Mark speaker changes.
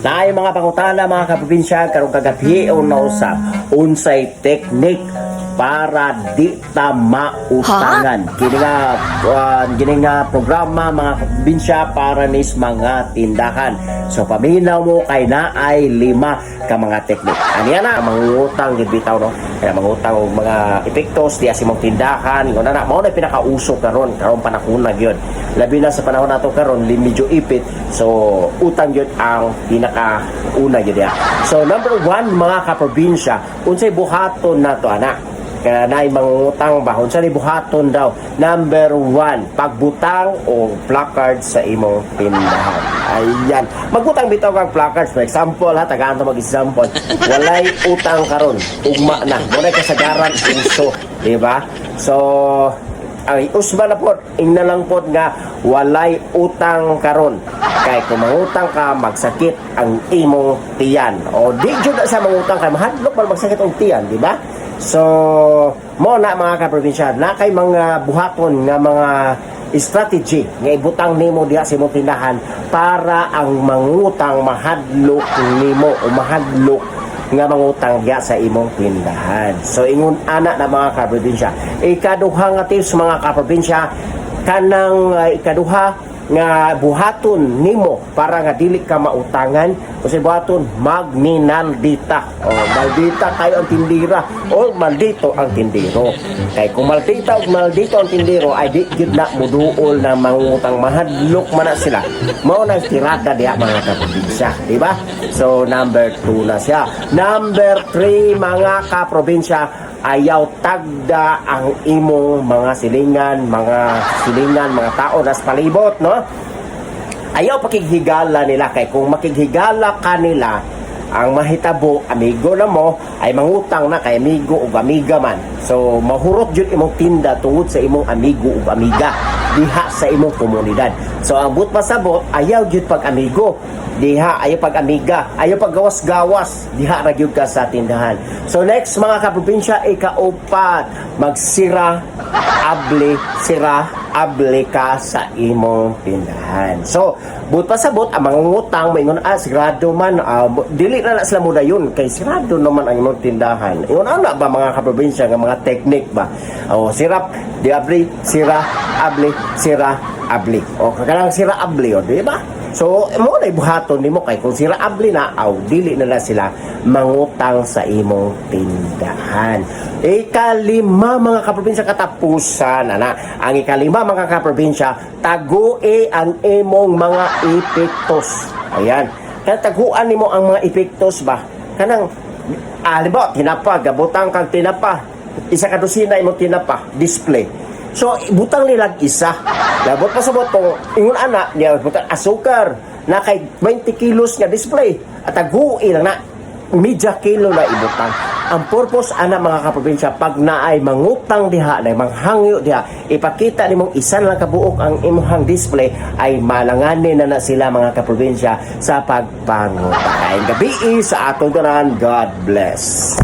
Speaker 1: Tayo mga pangutana mga kaprobinsya karong kagabi o nausap unsay technique para di ta mautangan. Kini nga uh, kini nga programa mga kaprobinsya para nis mga tindahan. So paminaw mo kay na ay lima ka mga technique. Ani na mangutang gid bitaw no. Kaya mangutang og mga epektos di asimong tindahan. Nguna na mao na pinakauso karon karon panahon gyud. Labi na sa panahon nato karon medyo ipit. So utang gyud ang pinaka una gyud ya. So number one mga kaprobinsya, unsay buhaton nato ana? Kaya na mangutang ba unsa ni buhaton daw? Number one, pagbutang o placard sa imong tindahan. Ayan. Magbutang bitaw kag placards. For example, ha, tagaan to mag-example. Walay utang karon, ugma na. Muna kasagaran uso, di ba? So, ay usba na po, ingna lang po nga walay utang karon. Kay kung mangutang ka, magsakit ang imong tiyan. O di jud sa mangutang ka, mahadlok pa magsakit ang tiyan, di ba? So, mo na mga kaprobinsya, na kay mga buhaton nga mga strategy nga ibutang nimo diha sa imong tindahan para ang mangutang mahadlok nimo o mahadlok nga mangutang diha sa imong tindahan. So ingon ana na mga kaprobinsya, ikaduha nga tips mga kaprobinsya kanang uh, ikaduha nga buhaton nimo para nga dili ka mautangan. O si buhaton magminaldita o maldita kayo ang tindira. O maldito ang tindiro. Kay kung maldita o maldito ang tindiro ay di gid na muduol na mangutang mahadlok man na sila. Mao na tirada diha mga kaprobinsya di ba? So number 2 na siya. Number 3 mga kaprobinsya ayaw tagda ang imong mga silingan, mga silingan, mga tao nas palibot, no? Ayaw pakighigala nila kay kung makighigala ka nila, ang mahitabo, amigo na mo, ay mangutang na kay amigo o amiga man. So, mahurot jud imong tinda tungod sa imong amigo o amiga diha sa imong komunidad. So, ang but pasabot, ayaw jud pag amigo diha ayaw pag amiga ayaw pag gawas-gawas diha ra gyud ka sa tindahan. So next mga kaprobinsya ikaupat magsira able sira able ka sa imong tindahan. So but pasabot ang mga ngutang maingon ah sigurado man ah, dili na na sila mo yun kay sigurado naman ang imong tindahan. Ingon ana ba mga kaprobinsya nga mga technique ba? Oh sirap di able sira able sira able o kanang sira able o di ba So, mo na ibuhaton nimo kay kung sira abli na aw dili na na sila mangutang sa imong tindahan. Ikalima mga kaprobinsya katapusan ana. Ang ikalima mga kaprobinsya tague ang imong mga epektos. Ayan. Kaya taguan nimo ang mga epektos ba? Kanang ah, halimbawa, tinapa, gabutang kang tinapa. Isa ka dosina imong tinapa, display. So, butang nila isa. Labot pa sa botong, ingon ana, niya butang asukar na kay 20 kilos nga display. At agui lang na, media kilo na ibutang. Ang purpose ana mga kaprobinsya pag naay mangutang diha na manghangyo diha ipakita nimong isa lang kabuok ang imong display ay malanganin na na sila mga kaprobinsya sa pagpangutang. Gabi sa atong tanan God bless.